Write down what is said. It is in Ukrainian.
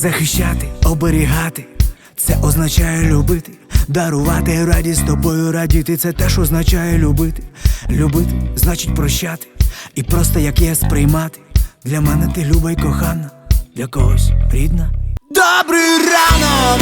Захищати, оберігати, це означає любити, дарувати радість тобою радіти, це теж означає любити. Любити значить прощати, і просто як є сприймати. Для мене ти люба й кохана, для когось рідна. Добрий ранок,